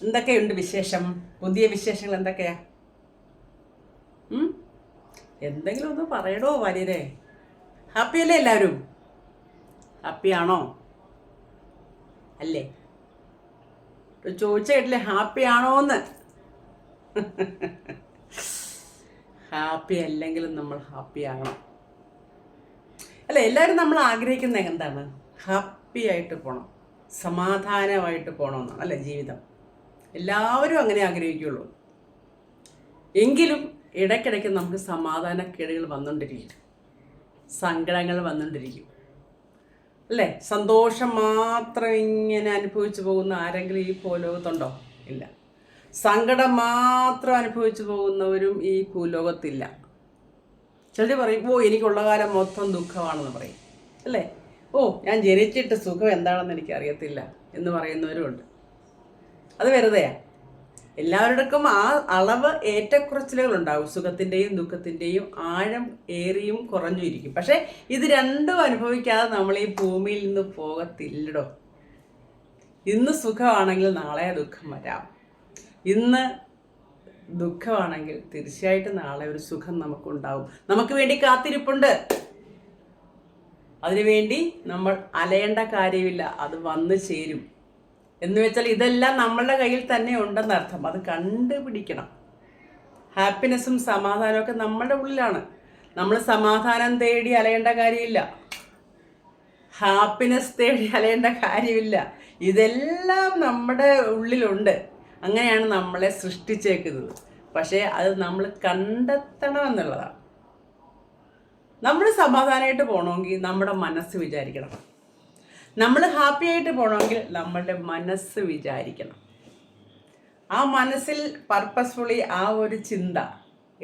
എന്തൊക്കെയുണ്ട് വിശേഷം? പുതിയ വിശേഷങ്ങൾ എന്തൊക്കെയാ? എന്തെങ്കിലും ഒന്ന് പറയടോ ഹാപ്പി അല്ലേ എല്ലാവരും? ഹാപ്പിയാണോ? അല്ലേ? ചോദിച്ച കേട്ടില്ലേ ഹാപ്പി അല്ലെങ്കിലും നമ്മൾ ഹാപ്പി ആകണം. അല്ല എല്ലാവരും നമ്മൾ ആഗ്രഹിക്കുന്നത് എന്താണ്? ഹാപ്പി ആയിട്ട് പോകണം സമാധാനമായിട്ട് പോകണമെന്നാണ് അല്ലേ ജീവിതം. എല്ലാവരും അങ്ങനെ ആഗ്രഹിക്കുള്ളൂ. എങ്കിലും ഇടയ്ക്കിടയ്ക്ക് നമുക്ക് സമാധാനക്കേടുകൾ വന്നുകൊണ്ടിരിക്കും. സങ്കടങ്ങൾ വന്നുകൊണ്ടിരിക്കും. അല്ലേ? സന്തോഷം മാത്രം ഇങ്ങനെ അനുഭവിച്ചു പോകുന്ന ആരെങ്കിലും ഈ ഭൂലോകത്തുണ്ടോ? ഇല്ല. സങ്കടം മാത്രം അനുഭവിച്ചു പോകുന്നവരും ഈ ഭൂലോകത്തില്ല. ചിലർ പറയും ഓ എനിക്കുള്ള കാലം മൊത്തം ദുഃഖമാണെന്ന് പറയും. അല്ലേ? ഓ ഞാൻ ജനിച്ചിട്ട് സുഖം എന്താണെന്ന് എനിക്ക് അറിയത്തില്ല എന്ന് പറയുന്നവരുമുണ്ട് അത് വെറുതെയാ. എല്ലാവരുടെക്കും ആ അളവ് ഏറ്റക്കുറച്ചിലുകൾ ഉണ്ടാവും സുഖത്തിന്റെയും ദുഃഖത്തിന്റെയും ആഴം ഏറിയും കുറഞ്ഞും ഇരിക്കും. പക്ഷേ ഇത് രണ്ടും അനുഭവിക്കാതെ നമ്മൾ ഈ ഭൂമിയിൽ നിന്ന് പോകത്തില്ലടോ. ഇന്ന് സുഖമാണെങ്കിൽ നാളെ ദുഃഖം വരാം. ഇന്ന് ദുഃഖമാണെങ്കിൽ തീർച്ചയായിട്ടും നാളെ ഒരു സുഖം നമുക്കുണ്ടാവും. നമുക്ക് വേണ്ടി കാത്തിരിപ്പുണ്ട്. അതിനുവേണ്ടി നമ്മൾ അലയേണ്ട കാര്യമില്ല അത് വന്നു ചേരും. എന്ന് വെച്ചാൽ ഇതെല്ലാം നമ്മളുടെ കയ്യിൽ തന്നെ ഉണ്ടെന്നർത്ഥം അത് കണ്ടുപിടിക്കണം. ഹാപ്പിനെസ്സും സമാധാനവും ഒക്കെ നമ്മളുടെ ഉള്ളിലാണ്. നമ്മൾ സമാധാനം തേടി അലയേണ്ട കാര്യമില്ല. ഹാപ്പിനെസ് തേടി അലയേണ്ട കാര്യമില്ല. ഇതെല്ലാം നമ്മുടെ ഉള്ളിലുണ്ട്. അങ്ങനെയാണ് നമ്മളെ സൃഷ്ടിച്ചേക്കുന്നത്. പക്ഷേ അത് നമ്മൾ കണ്ടെത്തണം എന്നുള്ളതാണ്. നമ്മൾ സമാധാനമായിട്ട് പോകണമെങ്കിൽ നമ്മുടെ മനസ്സ് വിചാരിക്കണം. നമ്മൾ ഹാപ്പി ആയിട്ട് പോകണമെങ്കിൽ നമ്മളുടെ മനസ്സ് വിചാരിക്കണം. ആ മനസ്സിൽ പർപ്പസ്ഫുള്ളി ആ ഒരു ചിന്ത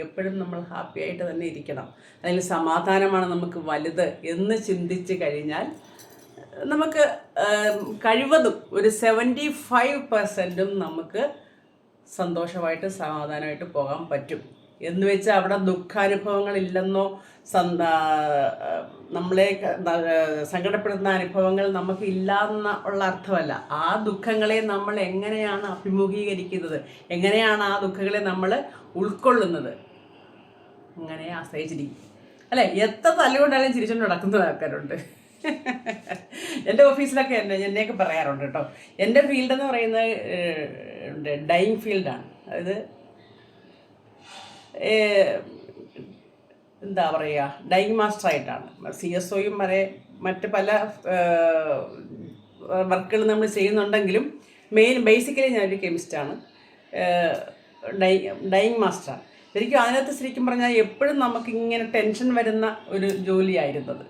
എപ്പോഴും നമ്മൾ ഹാപ്പി ആയിട്ട് തന്നെ ഇരിക്കണം. അല്ലെങ്കിൽ സമാധാനമാണ് നമുക്ക് വലുത് എന്ന് ചിന്തിച്ച് കഴിഞ്ഞാൽ നമുക്ക് കഴിവതും ഒരു സെവന്റി ഫൈവ് പെർസെന്റും നമുക്ക് സന്തോഷമായിട്ട് സമാധാനമായിട്ട് പോകാൻ പറ്റും. എന്ന് വെച്ചാൽ അവിടെ ദുഃഖാനുഭവങ്ങൾ ഇല്ലെന്നോ നമ്മളെ സങ്കടപ്പെടുന്ന അനുഭവങ്ങൾ നമുക്ക് ഇല്ലാന്ന ഉള്ള അർത്ഥമല്ല. ആ ദുഃഖങ്ങളെ നമ്മൾ എങ്ങനെയാണ് അഭിമുഖീകരിക്കുന്നത്? എങ്ങനെയാണ് ആ ദുഃഖങ്ങളെ നമ്മൾ ഉൾക്കൊള്ളുന്നത്? അങ്ങനെ ആശ്രയിച്ചിരിക്കും. അല്ലെ? എത്ര തലകൊണ്ടാലും ചിരിച്ചുകൊണ്ട് നടക്കുന്ന ആൾക്കാരുണ്ട്. എന്റെ ഓഫീസിലൊക്കെ എന്നെ എന്നെയൊക്കെ പറയാറുണ്ട് കേട്ടോ. എന്റെ ഫീൽഡ് എന്ന് പറയുന്നത് ഡൈയിങ് ഫീൽഡാണ്. അതായത് എന്താ പറയുക ഡൈയിങ് മാസ്റ്റർ ആയിട്ടാണ് സി എസ് ഒയും വരെ മറ്റ് പല വർക്കുകൾ നമ്മൾ ചെയ്യുന്നുണ്ടെങ്കിലും മെയിൻ ബേസിക്കലി ഞാനൊരു കെമിസ്റ്റാണ്. ഡൈ ഡൈയിങ് മാസ്റ്ററാണ് ശരിക്കും അതിനകത്ത് ശരിക്കും പറഞ്ഞാൽ എപ്പോഴും നമുക്ക് ഇങ്ങനെ ടെൻഷൻ വരുന്ന ഒരു ജോലിയായിരുന്നത്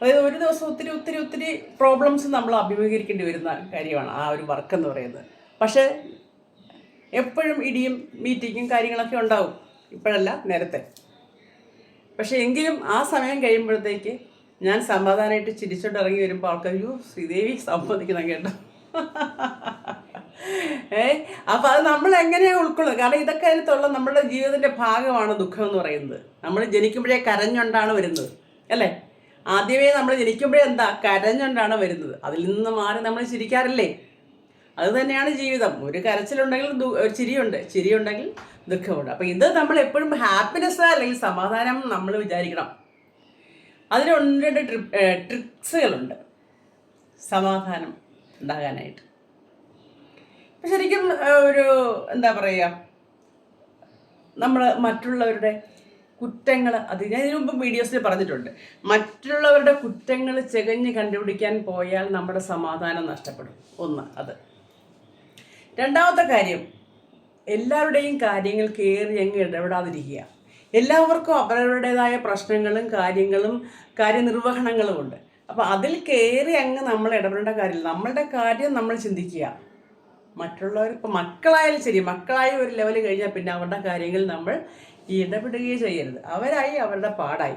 അതായത് ഒരു ദിവസം ഒത്തിരി ഒത്തിരി ഒത്തിരി പ്രോബ്ലംസ് നമ്മൾ അഭിമുഖീകരിക്കേണ്ടി വരുന്ന കാര്യമാണ് ആ ഒരു വർക്ക് എന്ന് പറയുന്നത്. പക്ഷേ എപ്പോഴും ഇടിയും മീറ്റിങ്ങും കാര്യങ്ങളൊക്കെ ഉണ്ടാവും. ഇപ്പോഴല്ല നേരത്തെ. പക്ഷേ എങ്കിലും ആ സമയം കഴിയുമ്പോഴത്തേക്ക് ഞാൻ സമാധാനമായിട്ട് ചിരിച്ചോണ്ട് ഇറങ്ങി വരുമ്പോൾ ആൾക്കാർ അയ്യോ ശ്രീദേവി സമ്മതിക്കണം കേട്ടോ. ഏ അപ്പം അത് നമ്മൾ എങ്ങനെയാണ് ഉൾക്കൊള്ളുന്നത് കാരണം ഇതൊക്കെ അതിനകത്തുള്ള നമ്മുടെ ജീവിതത്തിന്റെ ഭാഗമാണ് ദുഃഖം എന്ന് പറയുന്നത്. നമ്മൾ ജനിക്കുമ്പോഴേ കരഞ്ഞുകൊണ്ടാണ് വരുന്നത് അല്ലേ? ആദ്യമേ നമ്മൾ ജനിക്കുമ്പോഴേ എന്താ? കരഞ്ഞുകൊണ്ടാണ് വരുന്നത്. അതിൽ നിന്ന് മാറി നമ്മൾ ചിരിക്കാറില്ലേ? അത് തന്നെയാണ് ജീവിതം. ഒരു കരച്ചിലുണ്ടെങ്കിൽ ഒരു ചിരിയുണ്ട്. ചിരിയുണ്ടെങ്കിൽ ദുഃഖമുണ്ട്. അപ്പം ഇത് നമ്മൾ എപ്പോഴും ഹാപ്പിനെസ് അല്ലെങ്കിൽ സമാധാനം നമ്മൾ വിചാരിക്കണം. അതിന് ഒന്ന് രണ്ട് ട്രി ട്രിക്സുകളുണ്ട് സമാധാനം ഉണ്ടാകാനായിട്ട്. ശരിക്കും ഒരു എന്താ പറയുക നമ്മൾ മറ്റുള്ളവരുടെ കുറ്റങ്ങൾ അത് ഞാൻ ഇതിനു മുമ്പ് വീഡിയോസിൽ പറഞ്ഞിട്ടുണ്ട്. മറ്റുള്ളവരുടെ കുറ്റങ്ങൾ ചെകഞ്ഞ് കണ്ടുപിടിക്കാൻ പോയാൽ നമ്മുടെ സമാധാനം നഷ്ടപ്പെടും. ഒന്ന് അത്. രണ്ടാമത്തെ കാര്യം എല്ലാവരുടെയും കാര്യങ്ങൾ കയറി അങ്ങ് ഇടപെടാതിരിക്കുക. എല്ലാവർക്കും അവരവരുടേതായ പ്രശ്നങ്ങളും കാര്യങ്ങളും കാര്യനിർവഹണങ്ങളും ഉണ്ട്. അപ്പോൾ അതിൽ കയറി അങ്ങ് നമ്മൾ ഇടപെടേണ്ട കാര്യമില്ല. നമ്മളുടെ കാര്യം നമ്മൾ ചിന്തിക്കുക. മറ്റുള്ളവർ ഇപ്പോൾ മക്കളായാലും ശരി മക്കളായ ഒരു ലെവൽ കഴിഞ്ഞാൽ പിന്നെ അവരുടെ കാര്യങ്ങൾ നമ്മൾ ഇടപെടുകയേ ചെയ്യരുത്. അവരായി അവരുടെ പാടായി.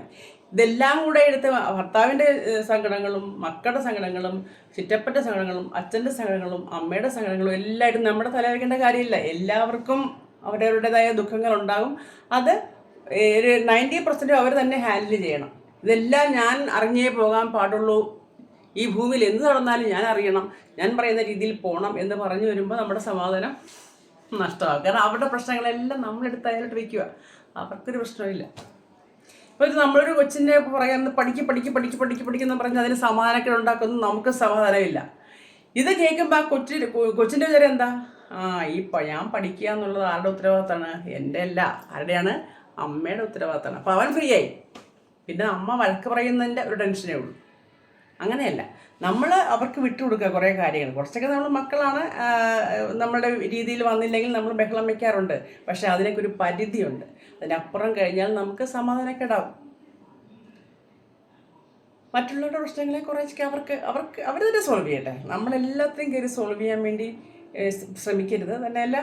ഇതെല്ലാം കൂടെ എടുത്ത് ഭർത്താവിന്റെ സങ്കടങ്ങളും മക്കളുടെ സങ്കടങ്ങളും ചുറ്റപ്പറ്റ സങ്കടങ്ങളും അച്ഛന്റെ സങ്കടങ്ങളും അമ്മയുടെ സങ്കടങ്ങളും എല്ലായിട്ടും നമ്മുടെ തലവെക്കേണ്ട കാര്യമില്ല. എല്ലാവർക്കും അവരവരുടേതായ ദുഃഖങ്ങൾ ഉണ്ടാകും. അത് ഒരു നയന്റി പെർസെന്റും അവർ തന്നെ ഹാൻഡിൽ ചെയ്യണം. ഇതെല്ലാം ഞാൻ അറിഞ്ഞേ പോകാൻ പാടുള്ളൂ. ഈ ഭൂമിയിൽ എന്ത് നടന്നാലും ഞാൻ അറിയണം. ഞാൻ പറയുന്ന രീതിയിൽ പോകണം എന്ന് പറഞ്ഞു വരുമ്പോൾ നമ്മുടെ സമാധാനം നഷ്ടമാകും. കാരണം അവരുടെ പ്രശ്നങ്ങളെല്ലാം നമ്മളെടുത്ത് അതിലോട്ട് വയ്ക്കുക. അവർക്കൊരു പ്രശ്നമില്ല ഇത് നമ്മളൊരു കൊച്ചിന്റെ പറയാൻ പഠിക്ക് പഠിക്ക് പഠിക്ക് പഠിക്ക് പഠിക്കുന്ന പറഞ്ഞ് അതിന് സമാധാനമൊക്കെ ഉണ്ടാക്കുന്നു നമുക്ക് സമാധാനമില്ല. ഇത് കേൾക്കുമ്പോൾ ആ കൊച്ചി കൊച്ചിന്റെ വിചാരം എന്താ? ആ ഈ ഞാൻ പഠിക്കുക എന്നുള്ളത് ആരുടെ ഉത്തരവാദിത്തമാണ്? എന്റെ അല്ല. ആരുടെയാണ്? അമ്മയുടെ ഉത്തരവാദിത്തമാണ്. അപ്പോൾ അവൻ ഫ്രീ ആയി. പിന്നെ അമ്മ വഴക്ക് പറയുന്നതിന്റെ ഒരു ടെൻഷനേ ഉള്ളൂ. അങ്ങനെയല്ല. നമ്മൾ അവർക്ക് വിട്ടുകൊടുക്കുക കുറേ കാര്യങ്ങൾ. കുറച്ചൊക്കെ നമ്മൾ മക്കളാണ് നമ്മുടെ രീതിയിൽ വന്നില്ലെങ്കിൽ നമ്മൾ ബഹളം വയ്ക്കാറുണ്ട് പക്ഷേ അതിനൊക്കെ ഒരു പരിധിയുണ്ട്. അതിനപ്പുറം കഴിഞ്ഞാൽ നമുക്ക് സമാധാനക്കേടാവും. മറ്റുള്ളവരുടെ പ്രശ്നങ്ങളെ കുറേശ്ശൊക്കെ അവർക്ക് അവർക്ക് അവർ തന്നെ സോൾവ് ചെയ്യട്ടെ. നമ്മളെല്ലാത്തിനും കയറി സോൾവ് ചെയ്യാൻ വേണ്ടി ശ്രമിക്കരുത്. തന്നെയല്ല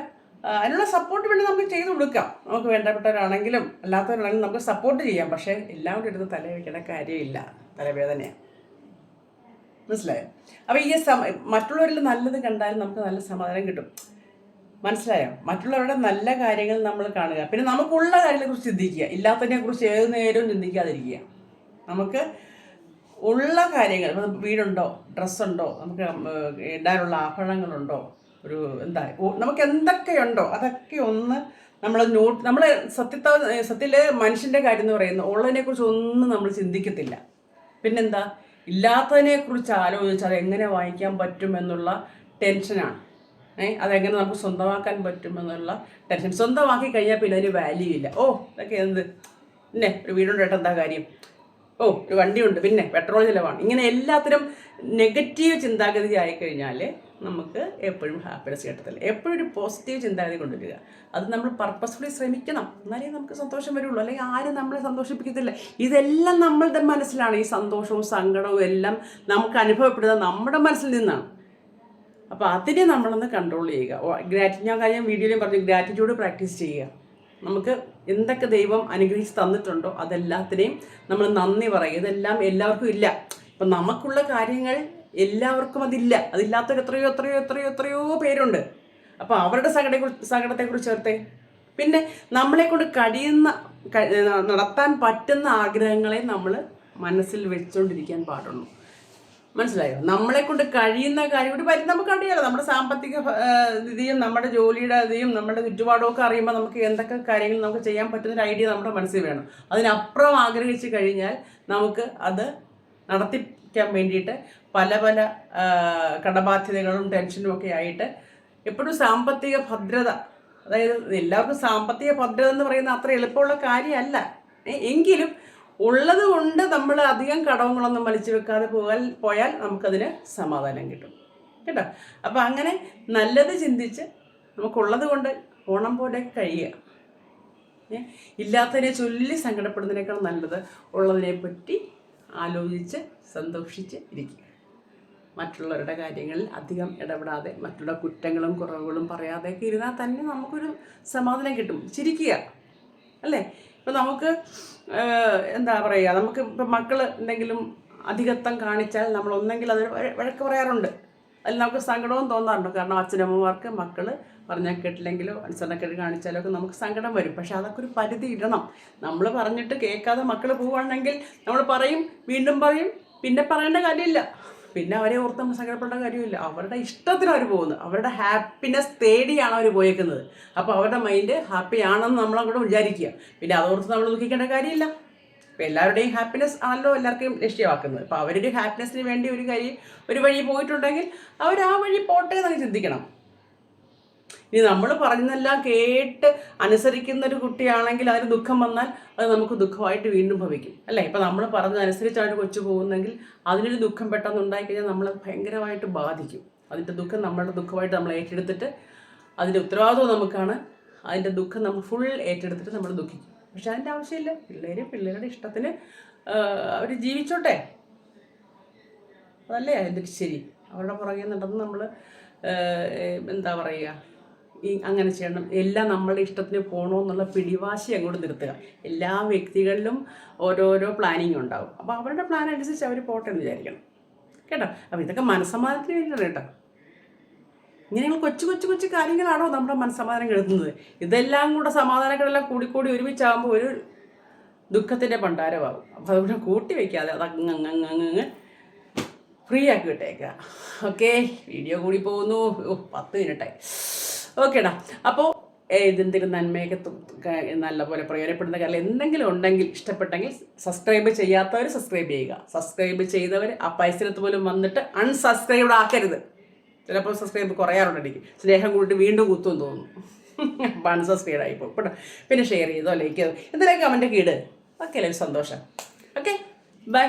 അതിനുള്ള സപ്പോർട്ട് വേണ്ടി നമുക്ക് ചെയ്തു കൊടുക്കാം. നമുക്ക് വേണ്ടപ്പെട്ടവരാണെങ്കിലും അല്ലാത്തവരാണെങ്കിലും നമുക്ക് സപ്പോർട്ട് ചെയ്യാം. പക്ഷേ എല്ലാം കൂടി എടുത്ത് തലവെക്കേണ്ട കാര്യമില്ല. തലവേദനയാണ്. മനസ്സിലായോ? അപ്പോൾ ഈ സമ മറ്റുള്ളവരിൽ നല്ലത് കണ്ടാൽ നമുക്ക് നല്ല സമാധാനം കിട്ടും. മനസ്സിലായോ? മറ്റുള്ളവരുടെ നല്ല കാര്യങ്ങൾ നമ്മൾ കാണുക. പിന്നെ നമുക്കുള്ള കാര്യങ്ങളെക്കുറിച്ച് ചിന്തിക്കുക. ഇല്ലാത്തതിനെ കുറിച്ച് ഏത് നേരവും ചിന്തിക്കാതിരിക്കുക. നമുക്ക് ഉള്ള കാര്യങ്ങൾ വീടുണ്ടോ? ഡ്രസ്സുണ്ടോ? നമുക്ക് ഇടാനുള്ള ആഭരണങ്ങളുണ്ടോ? ഒരു എന്താ നമുക്ക് എന്തൊക്കെയുണ്ടോ അതൊക്കെ ഒന്ന് നമ്മൾ നോട്ട് നമ്മൾ സത്യത്ത സത്യത്തിൽ മനുഷ്യന്റെ കാര്യം എന്ന് പറയുന്നത് ഉള്ളതിനെക്കുറിച്ച് ഒന്നും നമ്മൾ ചിന്തിക്കത്തില്ല. പിന്നെന്താ? ഇല്ലാത്തതിനെക്കുറിച്ച് ആലോചിച്ച് അത് എങ്ങനെ വാങ്ങിക്കാൻ പറ്റുമെന്നുള്ള ടെൻഷനാണ് ഏ അതെങ്ങനെ നമുക്ക് സ്വന്തമാക്കാൻ പറ്റുമെന്നുള്ള ടെൻഷൻ സ്വന്തമാക്കി കഴിഞ്ഞാൽ പിന്നെ അതിന് വാല്യൂ ഇല്ല. ഓ ഇതൊക്കെ എന്ത്? പിന്നെ ഒരു വീടുണ്ട് കേട്ടോ എന്താ കാര്യം? ഓ ഒരു വണ്ടിയുണ്ട് പിന്നെ പെട്രോൾ ചിലവാണ്. ഇങ്ങനെ എല്ലാത്തിനും നെഗറ്റീവ് ചിന്താഗതി ആയിക്കഴിഞ്ഞാൽ നമുക്ക് എപ്പോഴും ഹാപ്പിനെസ് കിട്ടത്തില്ല. എപ്പോഴും ഒരു പോസിറ്റീവ് ചിന്താഗതി കൊണ്ടുവരിക. അത് നമ്മൾ പർപ്പസ്ഫുള്ളി ശ്രമിക്കണം. എന്നാലേ നമുക്ക് സന്തോഷം വരുള്ളൂ. അല്ലെങ്കിൽ ആരും നമ്മളെ സന്തോഷിപ്പിക്കത്തില്ല. ഇതെല്ലാം നമ്മളുടെ മനസ്സിലാണ്. ഈ സന്തോഷവും സങ്കടവും എല്ലാം നമുക്ക് അനുഭവപ്പെടുന്നത് നമ്മുടെ മനസ്സിൽ നിന്നാണ്. അപ്പോൾ അതിനെ നമ്മളൊന്ന് കൺട്രോൾ ചെയ്യുക. ഗ്രാറ്റി ഞാൻ കഴിഞ്ഞ വീഡിയോയിലും പറഞ്ഞു ഗ്രാറ്റിറ്റ്യൂഡ് പ്രാക്ടീസ് ചെയ്യുക. നമുക്ക് എന്തൊക്കെ ദൈവം അനുഗ്രഹിച്ച് തന്നിട്ടുണ്ടോ അതെല്ലാത്തിനെയും നമ്മൾ നന്ദി പറയുക. ഇതെല്ലാം എല്ലാവർക്കും ഇല്ല. ഇപ്പം നമുക്കുള്ള കാര്യങ്ങൾ എല്ലാവർക്കും അതില്ല. അതില്ലാത്തൊരു എത്രയോ എത്രയോ എത്രയോ എത്രയോ പേരുണ്ട്. അപ്പോൾ അവരുടെ സങ്കടത്തെ സങ്കടത്തെക്കുറിച്ച് ചേർത്തേ. പിന്നെ നമ്മളെ കൊണ്ട് കഴിയുന്ന നടത്താൻ പറ്റുന്ന ആഗ്രഹങ്ങളെ നമ്മൾ മനസ്സിൽ വെച്ചുകൊണ്ടിരിക്കാൻ പാടുള്ളൂ. മനസ്സിലായോ? നമ്മളെ കൊണ്ട് കഴിയുന്ന കാര്യം ഒരു പരി നമുക്ക് അറിയാലോ നമ്മുടെ സാമ്പത്തിക ഇതിയും നമ്മുടെ ജോലിയുടെ ഇതിയും നമ്മുടെ ചുറ്റുപാടും ഒക്കെ അറിയുമ്പോൾ നമുക്ക് എന്തൊക്കെ കാര്യങ്ങൾ നമുക്ക് ചെയ്യാൻ പറ്റുന്ന ഒരു ഐഡിയ നമ്മുടെ മനസ്സിൽ വേണം. അതിനപ്പുറം ആഗ്രഹിച്ചു കഴിഞ്ഞാൽ നമുക്ക് അത് നടത്തിക്കാൻ വേണ്ടിയിട്ട് പല പല കടബാധ്യതകളും ടെൻഷനും ഒക്കെ ആയിട്ട് എപ്പോഴും സാമ്പത്തിക ഭദ്രത അതായത് എല്ലാവർക്കും സാമ്പത്തിക ഭദ്രത എന്ന് പറയുന്ന അത്ര എളുപ്പമുള്ള കാര്യമല്ല. എങ്കിലും ഉള്ളത് കൊണ്ട് നമ്മൾ അധികം കടവുകളൊന്നും വലിച്ചു വെക്കാതെ പോയാൽ പോയാൽ നമുക്കതിന് സമാധാനം കിട്ടും. കേട്ടോ? അപ്പോൾ അങ്ങനെ നല്ലത് ചിന്തിച്ച് നമുക്കുള്ളത് കൊണ്ട് ഓണം പോലെ കഴിയുക. ഇല്ലാത്തതിനെ ചൊല്ലി സങ്കടപ്പെടുന്നതിനേക്കാൾ നല്ലത് ഉള്ളതിനെ പറ്റി ആലോചിച്ച് സന്തോഷിച്ച് ഇരിക്കുക മറ്റുള്ളവരുടെ കാര്യങ്ങളിൽ അധികം ഇടപെടാതെ മറ്റുള്ള കുറ്റങ്ങളും കുറവുകളും പറയാതെയൊക്കെ ഇരുന്നാൽ തന്നെ നമുക്കൊരു സമാധാനം കിട്ടും. ചിരിക്കുക. അല്ലേ? ഇപ്പം നമുക്ക് എന്താ പറയുക നമുക്ക് ഇപ്പം മക്കൾ എന്തെങ്കിലും അധികത്വം കാണിച്ചാൽ നമ്മൾ ഒന്നെങ്കിൽ അത് വഴക്ക് പറയാറുണ്ട്. അതിൽ നമുക്ക് സങ്കടവും തോന്നാറുണ്ട്. കാരണം അച്ഛനമ്മമാർക്ക് മക്കൾ പറഞ്ഞാൽ കേട്ടില്ലെങ്കിലോ അനുസരണക്കേട് കാണിച്ചാലോ ഒക്കെ നമുക്ക് സങ്കടം വരും. പക്ഷേ അതൊക്കെ ഒരു പരിധി ഇടണം. നമ്മൾ പറഞ്ഞിട്ട് കേൾക്കാതെ മക്കൾ പോവുകയാണെങ്കിൽ നമ്മൾ പറയും വീണ്ടും പറയും പിന്നെ പറയേണ്ട കാര്യമില്ല. പിന്നെ അവരെ ഓർത്ത് നമ്മൾ സങ്കടപ്പെടേണ്ട കാര്യമില്ല. അവരുടെ ഇഷ്ടത്തിന് അവർ പോകുന്നത്. അവരുടെ ഹാപ്പിനെസ് തേടിയാണ് അവർ പോയേക്കുന്നത്. അപ്പോൾ അവരുടെ മൈൻഡ് ഹാപ്പി ആണെന്ന് നമ്മളങ്ങോട്ട് വിചാരിക്കുക. പിന്നെ അതോർത്ത് നമ്മൾ ദുഃഖിക്കേണ്ട കാര്യമില്ല. ഇപ്പം എല്ലാവരുടെയും ഹാപ്പിനെസ് ആണല്ലോ എല്ലാവർക്കും ലക്ഷ്യമാക്കുന്നത്. അപ്പോൾ അവരുടെ ഹാപ്പിനെസ്സിന് വേണ്ടി ഒരു കാര്യം ഒരു വഴി പോയിട്ടുണ്ടെങ്കിൽ അവർ ആ വഴി പോട്ടെ എന്നൊക്കെ ചിന്തിക്കണം. ഇനി നമ്മൾ പറഞ്ഞതെല്ലാം കേട്ട് അനുസരിക്കുന്ന ഒരു കുട്ടിയാണെങ്കിൽ അതിന് ദുഃഖം വന്നാൽ അത് നമുക്ക് ദുഃഖമായിട്ട് വീണ്ടും ഭവിക്കും. അല്ലേ? ഇപ്പം നമ്മൾ പറഞ്ഞതനുസരിച്ചാണ് കൊച്ചു പോകുന്നെങ്കിൽ അതിനൊരു ദുഃഖം പെട്ടെന്ന് ഉണ്ടായിക്കഴിഞ്ഞാൽ നമ്മളെ ഭയങ്കരമായിട്ട് ബാധിക്കും. അതിന്റെ ദുഃഖം നമ്മളുടെ ദുഃഖമായിട്ട് നമ്മൾ ഏറ്റെടുത്തിട്ട് അതിന്റെ ഉത്തരവാദിത്വം നമുക്കാണ്. അതിന്റെ ദുഃഖം നമ്മൾ ഫുൾ ഏറ്റെടുത്തിട്ട് നമ്മൾ ദുഃഖിക്കും. പക്ഷെ അതിന്റെ ആവശ്യമില്ല. പിള്ളേർ പിള്ളേരുടെ ഇഷ്ടത്തിന് അവർ ജീവിച്ചോട്ടെ. അതല്ലേ? അതിന്റെ ശരി. അവരുടെ പുറകെ നടന്ന് നമ്മൾ എന്താ പറയുക ഈ അങ്ങനെ ചെയ്യണം. എല്ലാം നമ്മളുടെ ഇഷ്ടത്തിന് പോകണമെന്നുള്ള പിടിവാശി അങ്ങോട്ട് നിർത്തുക. എല്ലാ വ്യക്തികളിലും ഓരോരോ പ്ലാനിങ് ഉണ്ടാവും. അപ്പോൾ അവരുടെ പ്ലാൻ അനുസരിച്ച് അവർ പോട്ടെ എന്ന് വിചാരിക്കണം. കേട്ടോ? അപ്പോൾ ഇതൊക്കെ മനസ്സമാധാനത്തിന് വേണ്ടിയിട്ടാണ് കേട്ടോ. ഇങ്ങനെയുള്ള കൊച്ചു കൊച്ചു കൊച്ചു കാര്യങ്ങളാണോ നമ്മുടെ മനസ്സമാധാനം കെടുത്തുന്നത്? ഇതെല്ലാം കൂടെ സമാധാനങ്ങളെല്ലാം കൂടിക്കൂടി ഒരുമിച്ചാകുമ്പോൾ ഒരു ദുഃഖത്തിന്റെ ഭണ്ഡാരമാകും അപ്പോൾ അതുകൊണ്ട് കൂട്ടി വയ്ക്കാതെ അത് അങ്ങ് ഫ്രീ ആക്കി വിട്ടേക്കുക. ഓക്കെ വീഡിയോ കൂടി പോകുന്നു. പത്ത് മിനിറ്റായി. ഓക്കേടാ അപ്പോൾ ഇതിന്റെ നന്മയൊക്കെ നല്ലപോലെ പ്രയോജനപ്പെടുന്ന കാര്യം എന്തെങ്കിലും ഉണ്ടെങ്കിൽ ഇഷ്ടപ്പെട്ടെങ്കിൽ സബ്സ്ക്രൈബ് ചെയ്യാത്തവർ സബ്സ്ക്രൈബ് ചെയ്യുക. സബ്സ്ക്രൈബ് ചെയ്തവർ ആ പൈസയിലത്ത് പോലും വന്നിട്ട് അൺസബ്സ്ക്രൈബ് ആക്കരുത്. ചിലപ്പോൾ സബ്സ്ക്രൈബ് കുറയാറുണ്ട് എനിക്ക്. സ്നേഹം കൂടിയിട്ട് വീണ്ടും കുത്തും തോന്നുന്നു. അപ്പോൾ അൺസബ്സ്ക്രൈബ് ആയിപ്പോൾ. കേട്ടോ. പിന്നെ ഷെയർ ചെയ്തോ ലൈക്ക് ചെയ്തോ. എന്തെങ്കിലും കമന്റൊക്കെ ഇട്. ഓക്കെ അല്ലേ സന്തോഷം. Okay bye